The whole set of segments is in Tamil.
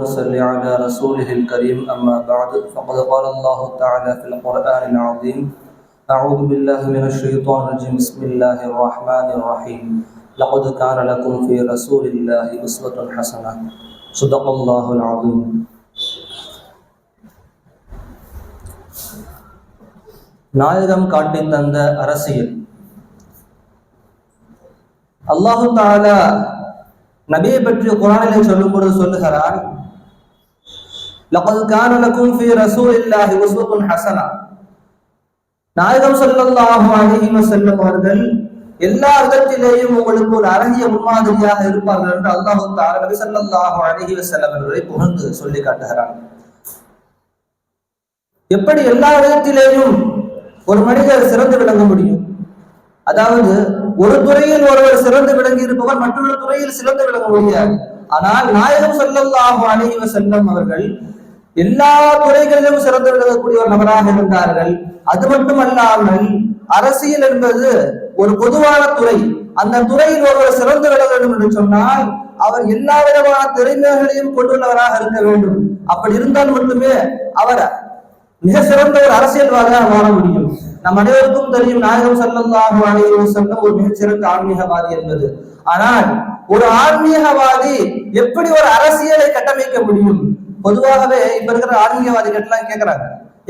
اللهم صل على رسوله الكريم أما بعد فقد قال الله تعالى في القرآن العظيم أعوذ بالله من الشيطان الرجيم بسم الله الرحمن الرحيم لقد كان لكم في رسول الله أسوة حسنة صدق الله العظيم நாயகம் காட்டி தந்த அரசியல் அல்லாஹு தாலா நபியை பற்றி குரானிலே சொல்லும் பொழுது சொல்லுகிறான் லகத் கான லக்கும் ஃபீ ரசூலில்லாஹி உஸ்வத்துன் ஹஸனா நாயகம் ஸல்லல்லாஹு அலைஹி வஸல்லம் அவர்கள் எல்லா விதத்திலேயும் உங்களுக்கு ஒரு அழகிய முன்மாதிரியாக இருப்பார்கள் என்று அல்லாஹு தஆலா நபி ஸல்லல்லாஹு அலைஹி வஸல்லம் அவர்களை புகழ்ந்து சொல்லி காட்டுகிறார் எப்படி எல்லா விதத்திலேயும் ஒரு மனிதர் சிறந்து விளங்க முடியும்? அதாவது ஒரு துறையில் ஒருவர் சிறந்து விளங்கி இருப்பவர் மற்றொரு துறையில் சிறந்து விளங்க முடியாது. ஆனால் நாயகம் ஸல்லல்லாஹு அலைஹி செல்லம் அவர்கள் எல்லா துறைகளிலும் சிறந்து விளங்கக்கூடிய ஒரு நபராக இருந்தார்கள். அது மட்டுமல்லாமல் அரசியல் என்பது ஒரு பொதுவான துறை. அந்த துறையில் ஒருவர் சிறந்து விளங்க வேண்டும் என்று சொன்னால் அவர் எல்லா விதமான திறமைகளையும் கொண்டுள்ளவராக இருக்க வேண்டும். அப்படி இருந்தால் மட்டுமே அவர் மிக சிறந்த ஒரு அரசியல்வாதியாக வாழ முடியும். நம் அனைவருக்கும் தெரியும் நாயகம் ஸல்லல்லாஹு சொன்ன வஸல்லம் ஒரு மிகச்சிறந்த ஆன்மீகவாதி என்பது. ஆனால் ஒரு ஆன்மீகவாதி எப்படி ஒரு அரசியலை கட்டமைக்க முடியும்? பொதுவாகவே இப்ப இருக்கிற ஆன்மீகவாதிகள் எல்லாம்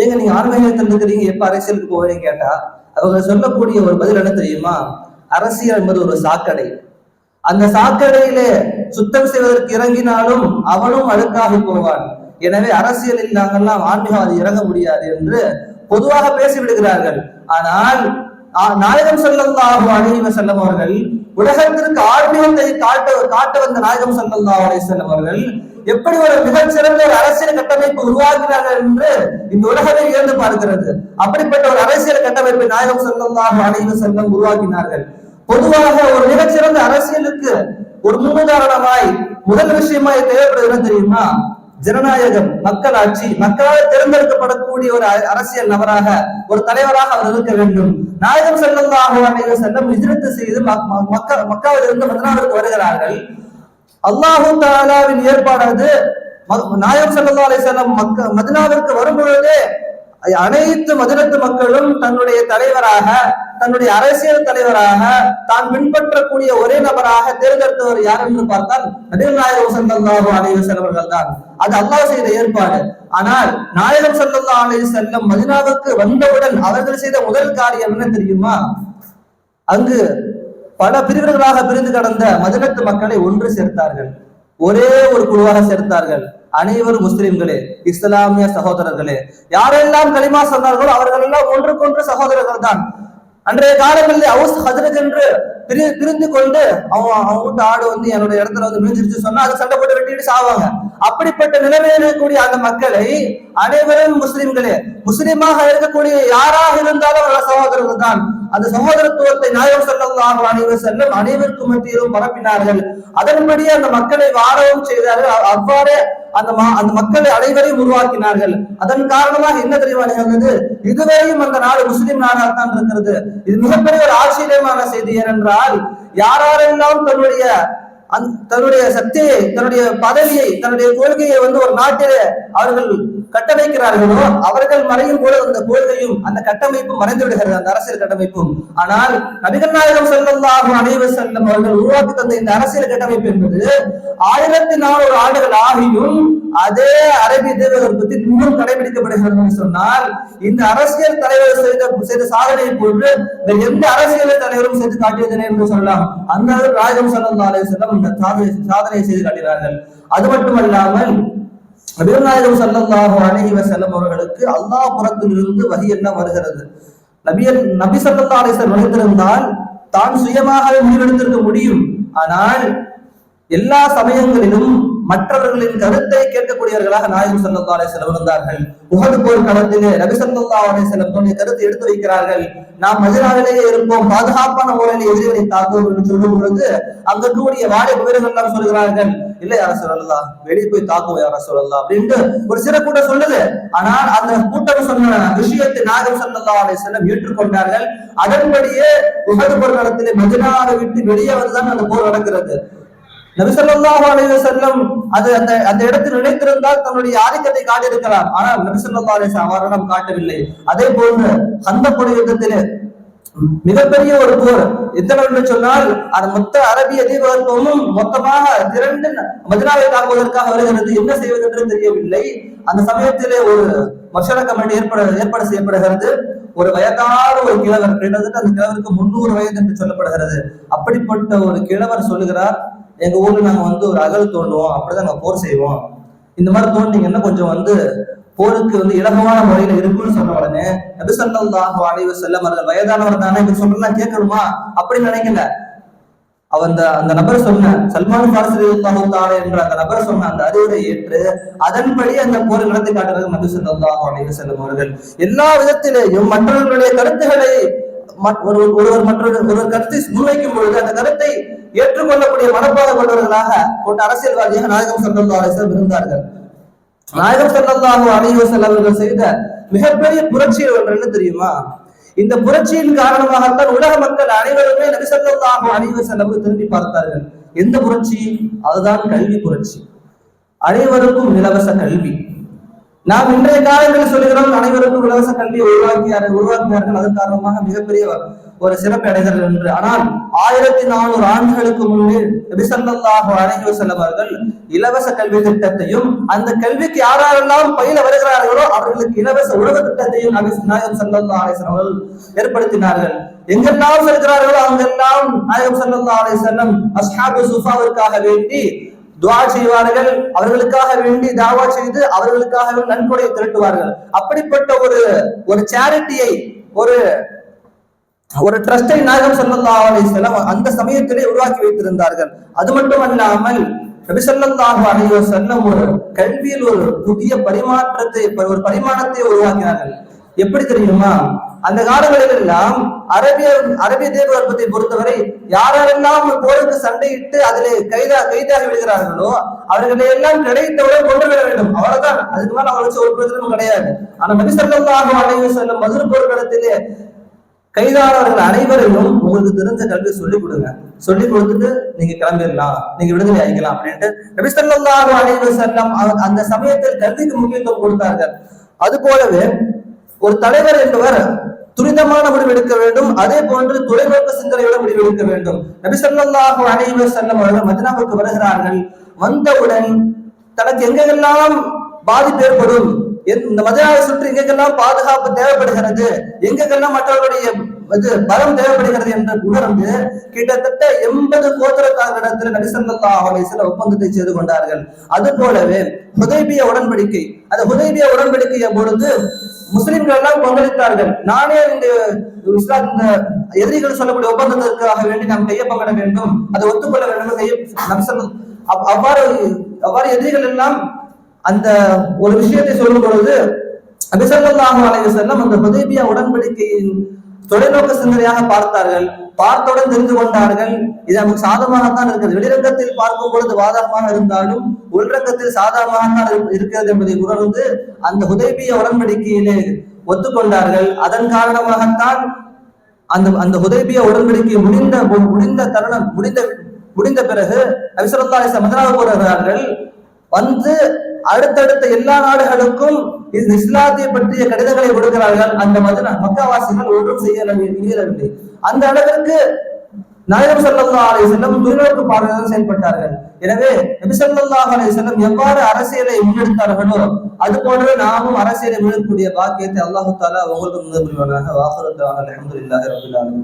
ஏங்க நீங்க ஆன்மீகத்தில் இருக்கிறீங்க எப்ப அரசியலுக்கு போவீங்க கேட்டா அவங்க சொல்லக்கூடிய ஒரு பதில் என்ன தெரியுமா? அரசியல் என்பது ஒரு சாக்கடை. அந்த சாக்கடையிலே சுத்தம் செய்வதற்கு இறங்கினாலும் அவனும் அழுக்காகி போவான். எனவே அரசியலில் நாங்கெல்லாம் ஆன்மீகவாதி இறங்க முடியாது என்று பொதுவாக பேசிவிடுகிறார்கள். ஆனால் நாயகம் ஸல்லல்லாஹு அலைஹி செல்லம் அவர்கள் உலகத்திற்கு ஆன்மீகத்தை காட்ட காட்ட வந்த நாயகம் ஸல்லல்லாஹு அலைஹி வஸல்லம் அவர்கள் எப்படி ஒரு மிகச்சிறந்த ஒரு அரசியல் கட்டமைப்பு உருவாக்கினார்கள் என்று இந்த உலகமே இழந்து பார்க்கிறது அப்படிப்பட்ட ஒரு அரசியல் கட்டமைப்பை நாயகம் ஸல்லல்லாஹு அனைவரும் வஸல்லம் உருவாக்கினார்கள். பொதுவாக ஒரு மிகச்சிறந்த அரசியலுக்கு ஒரு முன்னுதாரணமாய் முதல் விஷயமாய் தேவைப்படுகிறது என்ன தெரியுமா? ஜனநாயகம் மக்களாட்சி மக்களால் தேர்ந்தெடுக்கப்படக்கூடிய ஒரு அ- அரசியல் நபராக ஒரு தலைவராக அவர் இருக்க வேண்டும். நாயகம் ஸல்லல்லாஹு செல்லம் வஸல்லம் செய்து மக்- ம- மக்கா மக்காவிலிருந்து வருகிறார்கள். அல்லாஹு தாலாவின் ஏற்பாடு நாயம் சல்லா நாயகம் மக்க மதினாவிற்கு வரும் பொழுதே அனைத்து மதினத்து மக்களும் தன்னுடைய தலைவராக தன்னுடைய அரசியல் தலைவராக தான் பின்பற்றக்கூடிய ஒரே நபராக தேர்ந்தெடுத்தவர் யார் என்று பார்த்தால் நடிகர் நாயகம் சல்லாஹு அலைஹி செல்வர்கள் தான் அது அல்லாஹ் செய்த ஏற்பாடு. ஆனால் நாயகம் சல்லா அலைஹி செல்லம் மதினாவுக்கு வந்தவுடன் அவர்கள் செய்த முதல் காரியம் என்ன தெரியுமா? அங்கு பல பிரிவுகளாக பிரிந்து கடந்த மதினத்து மக்களை ஒன்று சேர்த்தார்கள். ஒரே ஒரு குழுவாக சேர்த்தார்கள். அனைவரும் முஸ்லிம்களே இஸ்லாமிய சகோதரர்களே. யாரெல்லாம் களிமா சொன்னார்களோ அவர்கள் எல்லாம் ஒன்றுக்கொன்று சகோதரர்கள் தான் அன்றைய காலங்களில் அவுஸ் ஹஜரத் என்று பிரி பிரிந்து கொண்டு அவன் அவன் வீட்டு ஆடு வந்து என்னோட இடத்துல வந்து மிஞ்சிருச்சு சொன்னா அது சண்டை போட்டு வெட்டிட்டு சாவாங்க. அப்படிப்பட்ட நிலைமையில் இருக்கக்கூடிய அந்த மக்களை அனைவரும் முஸ்லிம்களே முஸ்லிமாக இருக்கக்கூடிய யாராக இருந்தாலும் அவர்கள் சகோதரர்கள் தான். அந்த சகோதரத்துவத்தை நாயகம் ஸல்லல்லாஹு அனைவர் செல்லும் அனைவருக்கும் மத்தியிலும் பரப்பினார்கள். அதன்படியே அந்த மக்களை வாழவும் செய்தார்கள். அவ்வாறே அந்த அந்த மக்களை அனைவரையும் உருவாக்கினார்கள். அதன் காரணமாக என்ன தெரியுமா நிகழ்ந்தது? இதுவரையும் அந்த நாடு முஸ்லிம் தான் இருக்கிறது. இது மிகப்பெரிய ஒரு ஆச்சரியமான செய்தி. ஏனென்றால் யாரெல்லாம் தன்னுடைய தன்னுடைய சக்தியை தன்னுடைய பதவியை தன்னுடைய கொள்கையை வந்து ஒரு நாட்டிலே அவர்கள் கட்டமைக்கிறார்களோ அவர்கள் மறையும் போது அந்த கொள்கையும் அந்த கட்டமைப்பும் மறைந்து விடுகிறது அந்த அரசியல் கட்டமைப்பும். ஆனால் நபிகள் நாயகம் ஸல்லல்லாஹு அனைவர் செல்லும் அவர்கள் உருவாக்கி தந்த இந்த அரசியல் கட்டமைப்பு என்பது ஆயிரத்தி நானூறு ஆண்டுகள் ஆகியும் அதே அரபி தேவகற்பத்தி இன்னும் கடைபிடிக்கப்படுகிறது என்று சொன்னால் இந்த அரசியல் தலைவர் செய்த செய்த சாதனையை போன்று வேறு எந்த அரசியல் தலைவரும் செய்து காட்டியதில்லை என்று சொல்லலாம். அந்த ராஜம் ஸல்லல்லாஹு அலைஹி இந்த சாதனை சாதனையை செய்து காட்டினார்கள். அது மட்டுமல்லாமல் நபிகள் சல்லாஹு அலஹி வசல்லம் அவர்களுக்கு அல்லாஹ் புறத்திலிருந்து வகி என்ன வருகிறது. நபியல் நபி சல்லா அலிசர் வஸல்லம் நுழைந்திருந்தால் தான் சுயமாகவே முடிவெடுத்திருக்க முடியும். ஆனால் எல்லா சமயங்களிலும் மற்றவர்களின் கருத்தை கேட்கக்கூடியவர்களாக நாயகம் சல்லா அலைஹி வஸல்லம் இருந்தார்கள். உகது போர் களத்திலே நபி சல்லா அலைஹி தன்னுடைய கருத்தை எடுத்து வைக்கிறார்கள். நாம் மதினாவிலேயே இருப்போம் பாதுகாப்பான முறையில் எதிரிகளை தாக்குவோம் என்று சொல்லும் பொழுது அங்க இருக்கக்கூடிய வாடகை வீரர்கள் எல்லாம் சொல்கிறார்கள் இல்லை யார சொல்லலாம் வெளியே போய் தாக்குவோம் யார சொல்லலாம் அப்படின்ட்டு ஒரு சில கூட்டம் சொல்லுது. ஆனால் அந்த கூட்டம் சொன்ன விஷயத்தை நாகம் சொல்லலாம் அலைஹி ஏற்றுக்கொண்டார்கள். அதன்படியே உகது போர் நடத்திலே மதினாவை விட்டு வெளியே வந்துதான் அந்த போர் நடக்கிறது. நபிசல்லாஹு அலைய செல்லம் அது அந்த அந்த இடத்தில் நினைத்திருந்தால் தன்னுடைய ஆதிக்கத்தை காட்டியிருக்கலாம். ஆனால் நபிசல்லா அலைய அவரிடம் காட்டவில்லை. அதே போன்று சந்தப்படை யுத்தத்திலே மிகப்பெரிய ஒரு போர். எத்தனை என்று சொன்னால் அது மொத்த அரபிய தீபகற்பமும் மொத்தமாக திரண்டு மதினாவை தாக்குவதற்காக வருகிறது. என்ன செய்வது என்று தெரியவில்லை. அந்த சமயத்திலே ஒரு மஷர கமிட்டி ஏற்பட ஏற்பாடு செய்யப்படுகிறது. ஒரு வயதான ஒரு கிழவர் கிட்டத்தட்ட அந்த கிழவருக்கு முன்னூறு வயது என்று சொல்லப்படுகிறது. அப்படிப்பட்ட ஒரு கிழவர் சொல்லுகிறார் எங்க ஊர்ல நாங்க வந்து ஒரு அகல் தோண்டுவோம். அப்படிதான் நாங்க போர் செய்வோம். இந்த மாதிரி தோண்டிங்கன்னா கொஞ்சம் வந்து போருக்கு வந்து இலகுவான முறையில இருக்குன்னு சொன்ன உடனே நபிசல்லாஹு அலைவ செல்லம் அவர்கள் வயதானவர் தானே இப்ப சொல்லலாம் கேட்கணுமா? அப்படின்னு நினைக்கல. அவ அந்த அந்த நபர் சொன்ன சல்மான் பாரசிதாலே என்ற அந்த நபர் சொன்ன அந்த அறிவுரை ஏற்று அதன்படி அந்த போர் நடத்தி காட்டுறது நபி சொல்லாஹு அலைவ செல்லம் அவர்கள். எல்லா விதத்திலேயும் மற்றவர்களுடைய கருத்துக்களை ஒருவர் ஒருவர் மற்றொரு ஒருவர் கருத்தை முன்வைக்கும் பொழுது அந்த கருத்தை ஏற்றுக்கொள்ளக்கூடிய மனப்பாடம் கொண்டவர்களாக கொண்ட அரசியல்வாதியாக நாயகம் சல்லா இருந்தார்கள். நாயகம் சல்லாஹு அலிவசல் அவர்கள் செய்த மிகப்பெரிய புரட்சி ஒன்று தெரியுமா? இந்த புரட்சியின் காரணமாகத்தான் உலக மக்கள் அனைவருமே நபிசல்லாஹு அலிவசல் அவர்கள் திரும்பி பார்த்தார்கள். எந்த புரட்சி? அதுதான் கல்வி புரட்சி. அனைவருக்கும் இலவச கல்வி. நாம் இன்றைய காலங்களில் சொல்லுகிறோம் அனைவருக்கும் இலவச கல்வியை உருவாக்கியார் உருவாக்கினார்கள் அதன் காரணமாக மிகப்பெரிய ஒரு சிறப்பு அடைகிறார்கள் என்று. ஆனால் ஆயிரத்தி நானூறு ஆண்டுகளுக்கு முன்னே நபிசல்லாஹு அலைஹி செல்லவர்கள் இலவச கல்வி திட்டத்தையும் அந்த கல்விக்கு யாரெல்லாம் பயில வருகிறார்களோ அவர்களுக்கு இலவச உணவு திட்டத்தையும் நாயகம் சல்லா அலிஸ்லாம் அவர்கள் ஏற்படுத்தினார்கள். எங்கெல்லாம் செல்கிறார்களோ அங்கெல்லாம் நாயகம் சல்லா அலி அஸ்ஹாபு சுஃபாவிற்காக வேண்டி துவா செய்வார்கள். அவர்களுக்காக வேண்டி தாவா செய்து அவர்களுக்காக நன்கொடை திரட்டுவார்கள். அப்படிப்பட்ட ஒரு ஒரு சேரிட்டியை ஒரு ஒரு ட்ரஸ்டை நாயகம் சொல்லல்லா அலிஸ்லாம் அந்த சமயத்திலே உருவாக்கி வைத்திருந்தார்கள். அது மட்டுமல்லாமல் நபிசல்லாஹு அலையோ செல்லம் ஒரு கல்வியில் ஒரு புதிய பரிமாற்றத்தை ஒரு பரிமாணத்தை உருவாக்கினார்கள். எப்படி தெரியுமா? அந்த காலங்களில் எல்லாம் அரபிய அரபிய தேர்வர்ப்பத்தை பொறுத்தவரை யாரெல்லாம் போருக்கு சண்டையிட்டு அதிலே கைதா கைதாகி விடுகிறார்களோ அவர்களை எல்லாம் கிடைத்தவுடன் கொண்டு விட வேண்டும். அவ்வளவுதான். அதுக்கு மேல அவர்களுக்கு ஒரு பிரச்சனையும் கிடையாது. ஆனா நபிசல்லாஹு அலைஹி செல்லும் மதுர் போர்க்களத்திலே கைதானவர்கள் அனைவரையும் உங்களுக்கு தெரிஞ்ச கல்வி சொல்லிக் கொடுங்க. சொல்லி கொடுத்துட்டு நீங்க கிளம்பிடலாம். நீங்க விடுதலை ஆகிக்கலாம் அப்படின்ட்டு நபிசல்லாஹு அலைஹி செல்லம் அந்த சமயத்தில் கல்விக்கு முக்கியத்துவம் கொடுத்தார்கள். அது போலவே ஒரு தலைவர் என்பவர் துரிதமான முடிவு எடுக்க வேண்டும். அதே போன்று தொலைநோக்கு சிந்தனையோட முடிவு எடுக்க வேண்டும். நபிசல்லாஹு அலைஹி செல்லம் அவர்கள் மதினாவுக்கு வருகிறார்கள். வந்தவுடன் தனக்கு எங்கெல்லாம் பாதிப்பு ஏற்படும்? இந்த மதினாவை சுற்றி எங்கெல்லாம் பாதுகாப்பு தேவைப்படுகிறது எங்கெல்லாம் மற்றவர்களுடைய இது பலம் தேவைப்படுகிறது என்று உணர்ந்து கிட்டத்தட்ட எண்பது கோத்திரக்காரர்களிடத்தில் நபிசல்லா சில ஒப்பந்தத்தை செய்து கொண்டார்கள். அது போலவே ஹுதைபிய உடன்படிக்கை அந்த ஹுதைபிய உடன்படிக்கைய பொழுது முஸ்லிம்கள் எல்லாம் பங்களித்தார்கள். நானே இந்த இஸ்லாம் இந்த எதிரிகள் சொல்லக்கூடிய ஒப்பந்தத்திற்காக வேண்டி நாம் கையொப்பமிட வேண்டும் அதை ஒத்துக்கொள்ள வேண்டும் கைய நபிசல்லம் அவ்வாறு அவ்வாறு எதிரிகள் எல்லாம் அந்த ஒரு விஷயத்தை சொல்லும் பொழுது அபிசல்லாஹு அலைய செல்லம் அந்த ஹுதேபியா உடன்படிக்கையின் தொலைநோக்க சிந்தனையாக பார்த்தார்கள். பார்த்தவுடன் தெரிந்து கொண்டார்கள். இது நமக்கு சாதகமாகத்தான் இருக்கிறது. வெளிரங்கத்தில் பார்க்கும் பொழுது வாதகமாக இருந்தாலும் உள்ரங்கத்தில் சாதகமாகத்தான் இருக்கிறது என்பதை உணர்ந்து அந்த ஹுதேபிய உடன்படிக்கையிலே ஒத்துக்கொண்டார்கள். அதன் காரணமாகத்தான் அந்த அந்த உதவிய உடன்படிக்கை முடிந்த முடிந்த தருணம் முடிந்த முடிந்த பிறகு அபிசல்லா மதனாக போகிறார்கள் வந்து அடுத்தடுத்த எல்லா நாடுகளுக்கும் இஸ்லாத்தை பற்றிய கடிதங்களை கொடுக்கிறார்கள். அந்த மதுர மக்காவாசிகள் ஒன்றும் செய்யவில்லை அந்த அளவிற்கு நாயகம் சல்லா அலை செல்லம் தொழில்நுட்ப பார்வையாக செயல்பட்டார்கள். எனவே நபி சல்லா அலை செல்லம் எவ்வாறு அரசியலை முன்னெடுத்தார்களோ அது போன்று நாமும் அரசியலை முன்னெடுக்கக்கூடிய பாக்கியத்தை அல்லாஹு தாலா உங்களுக்கு முன்னேறுவானாக வாக்குறுத்தாங்க அலமதுல்லாஹி ரபுல்லாலும்